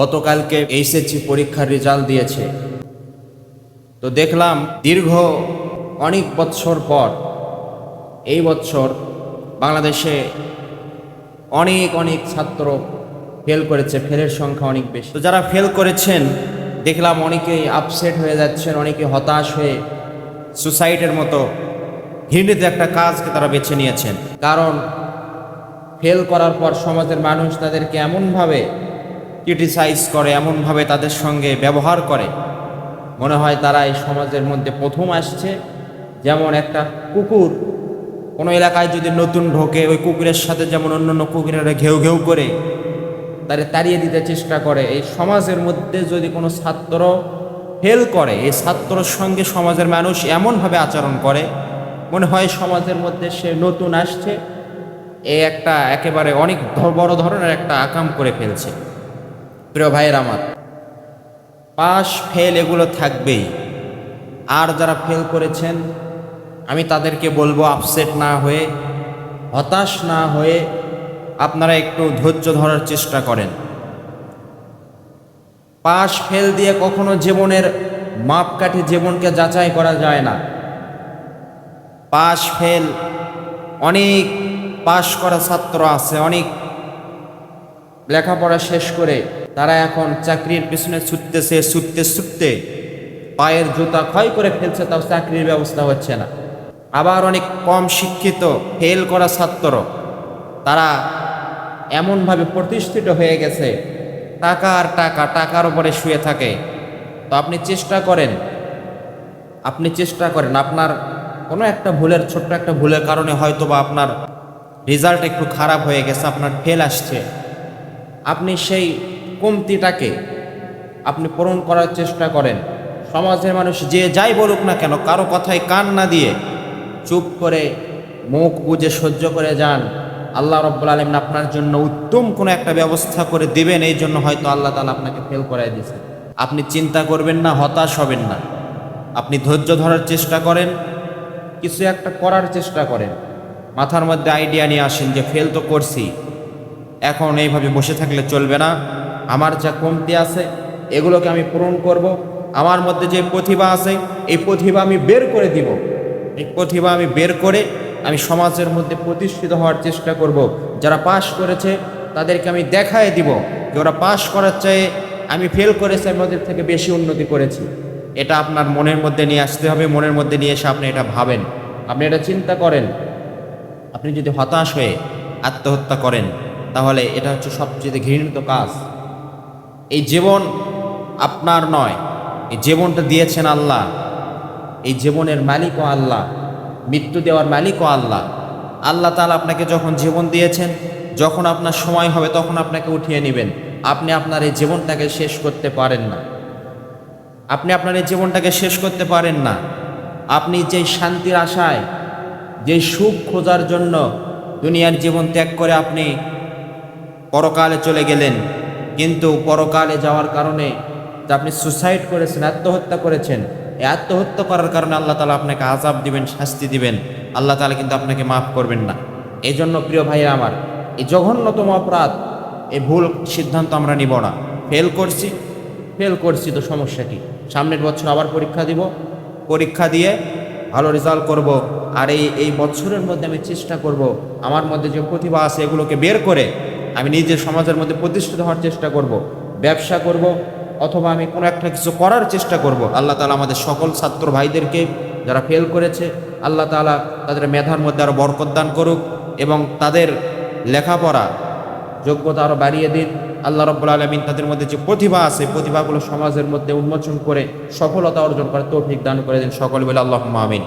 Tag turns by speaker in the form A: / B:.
A: গতকালকে এইচএসসি পরীক্ষার রেজাল্ট দিয়েছে। তো দেখলাম দীর্ঘ অনেক বৎসর পর, এই বছর বাংলাদেশে অনেক অনেক ছাত্র ফেল করেছে ফেলের সংখ্যা অনেক বেশি। তো যারা ফেল করেছেন, দেখলাম অনেকেই আপসেট হয়ে যাচ্ছেন, অনেকে হতাশ হয়ে সুসাইডের মতো ঘৃণিত একটা কাজকে তারা বেছে নিয়েছেন। কারণ ফেল করার পর সমাজের মানুষ তাদেরকে এমনভাবে ক্রিটিসাইজ করে, এমনভাবে তাদের সঙ্গে ব্যবহার করে। মনে হয় তারা এই সমাজের মধ্যে প্রথম আসছে। যেমন একটা কুকুর, কোনো এলাকায় যদি নতুন ঢোকে, ওই কুকুরের সাথে যেমন অন্য অন্য কুকুরেরা ঘেউ ঘেউ করে, তারে তাড়িয়ে দিতে চেষ্টা করে। এই সমাজের মধ্যে যদি কোনো ছাত্র ফেল করে, এই ছাত্রর সঙ্গে সমাজের মানুষ এমনভাবে আচরণ করে, মনে হয় সমাজের মধ্যে সে নতুন আসছে। এ একটা একেবারে অনেক বড় ধরনের একটা আকাম করে ফেলছে। প্রিয় ভাইয়ের আমার পাস ফেল এগুলো থাকবেই। আর যারা ফেল করেছেন, আমি তাদেরকে বলব আপসেট না হয়ে, হতাশ না হয়ে আপনারা একটু ধৈর্য ধরার চেষ্টা করেন। পাশ ফেল দিয়ে কখনো জীবনের মাপকাঠি জীবনকে যাচাই করা যায় না। পাশ ফেল অনেক পাশ করা ছাত্র আছে, অনেক লেখাপড়া শেষ করে তারা এখন চাকরির পিছনে ছুটতেছে, ছুটতে ছুটতে পায়ের জুতা ক্ষয় করে ফেলছে, তাও চাকরির ব্যবস্থা হচ্ছে না। আবার অনেক কম শিক্ষিত ফেল করা ছাত্র তারা এমনভাবে প্রতিষ্ঠিত হয়ে গেছে টাকা আর টাকা, টাকার উপরে শুয়ে থাকে। তো আপনি চেষ্টা করেন, আপনি চেষ্টা করেন, আপনার কোনো একটা ভুলের, ছোট্ট একটা ভুলের কারণে হয়তো বা আপনার রেজাল্ট একটু খারাপ হয়ে গেছে, আপনার ফেল আসছে। আপনি সেই কমতিটাকে আপনি পূরণ করার চেষ্টা করেন। সমাজের মানুষ যে যাই বলুক না কেন, কারও কথায় কান না দিয়ে চুপ করে মুখ বুঝে সহ্য করে যান। আল্লাহ রব্বুল আলমিন আপনার জন্য উত্তম কোনো একটা ব্যবস্থা করে দেবেন, এই জন্য হয়তো আল্লাহ তালা আপনাকে ফেল করাই দিয়েছে। আপনি চিন্তা করবেন না, হতাশ হবেন না। আপনি ধৈর্য ধরার চেষ্টা করেন, কিছু একটা করার চেষ্টা করেন। মাথার মধ্যে আইডিয়া নিয়ে আসেন যে ফেল তো করছি, এখন এইভাবে বসে থাকলে চলবে না। আমার যা কমতি আছে, এগুলোকে আমি পূরণ করব। আমার মধ্যে যে প্রতিভা আছে, এই প্রতিভা আমি বের করে দিব। এই প্রতিভা আমি বের করে আমি সমাজের মধ্যে প্রতিষ্ঠিত হওয়ার চেষ্টা করব। যারা পাশ করেছে, তাদেরকে আমি দেখায় দিব যে ওরা পাশ করার চেয়ে আমি ফেল করেছি, আমি ওদের থেকে বেশি উন্নতি করেছি। এটা আপনার মনের মধ্যে নিয়ে আসতে হবে, মনের মধ্যে নিয়ে এসে আপনি এটা ভাবেন। আপনি এটা চিন্তা করেন। আপনি যদি হতাশ হয়ে আত্মহত্যা করেন, তাহলে এটা হচ্ছে সবচেয়ে ঘৃণিত কাজ। এই জীবন আপনার নয়। এই জীবনটা দিয়েছেন আল্লাহ। এই জীবনের মালিকও আল্লাহ। মৃত্যু দেওয়ার মালিকও আল্লাহ। আল্লাহ তালা আপনাকে যখন জীবন দিয়েছেন, যখন আপনার সময় হবে, তখন আপনাকে উঠিয়ে নেবেন। আপনি আপনার এই জীবনটাকে শেষ করতে পারেন না। আপনি আপনার এই জীবনটাকে শেষ করতে পারেন না। আপনি যেই শান্তির আশায় যে সুখ খোঁজার জন্য দুনিয়ার জীবন ত্যাগ করে আপনি পরকালে চলে গেলেন কিন্তু পরকালে যাওয়ার কারণে যে আপনি সুসাইড করেছেন, আত্মহত্যা করেছেন, এই আত্মহত্যা করার কারণে আল্লাহ তালা আপনাকে আজাব দিবেন, শাস্তি দিবেন। আল্লাহ তালা কিন্তু আপনাকে মাফ করবেন না। এই জন্য প্রিয় ভাই আমার, এই জঘন্যতম অপরাধ, এই ভুল সিদ্ধান্ত আমরা নিব না। ফেল করছি ফেল করছি তো সমস্যা কি? সামনের বছর আবার পরীক্ষা দিব, পরীক্ষা দিয়ে ভালো রেজাল্ট করব। আর এই এই বছরের মধ্যে আমি চেষ্টা করব, আমার মধ্যে যে প্রতিভা আছে এগুলোকে বের করে আমি নিজের সমাজের মধ্যে প্রতিষ্ঠিত হওয়ার চেষ্টা করব, ব্যবসা করব, অথবা আমি কোনো একটা কিছু করার চেষ্টা করব। আল্লাহ তালা আমাদের সকল ছাত্র ভাইদেরকে যারা ফেল করেছে, আল্লাহ তালা তাদের মেধার মধ্যে আরও বরকত দান করুক এবং তাদের লেখাপড়া যোগ্যতা আরও বাড়িয়ে দিন। আল্লাহ রব্বুল আলমিন তাদের মধ্যে যে প্রতিভা আছে প্রতিভাগুলো সমাজের মধ্যে উন্মোচন করে সফলতা অর্জন করে তৌফিক দান করে দিন সকল বলে আল্লাহ আমিন।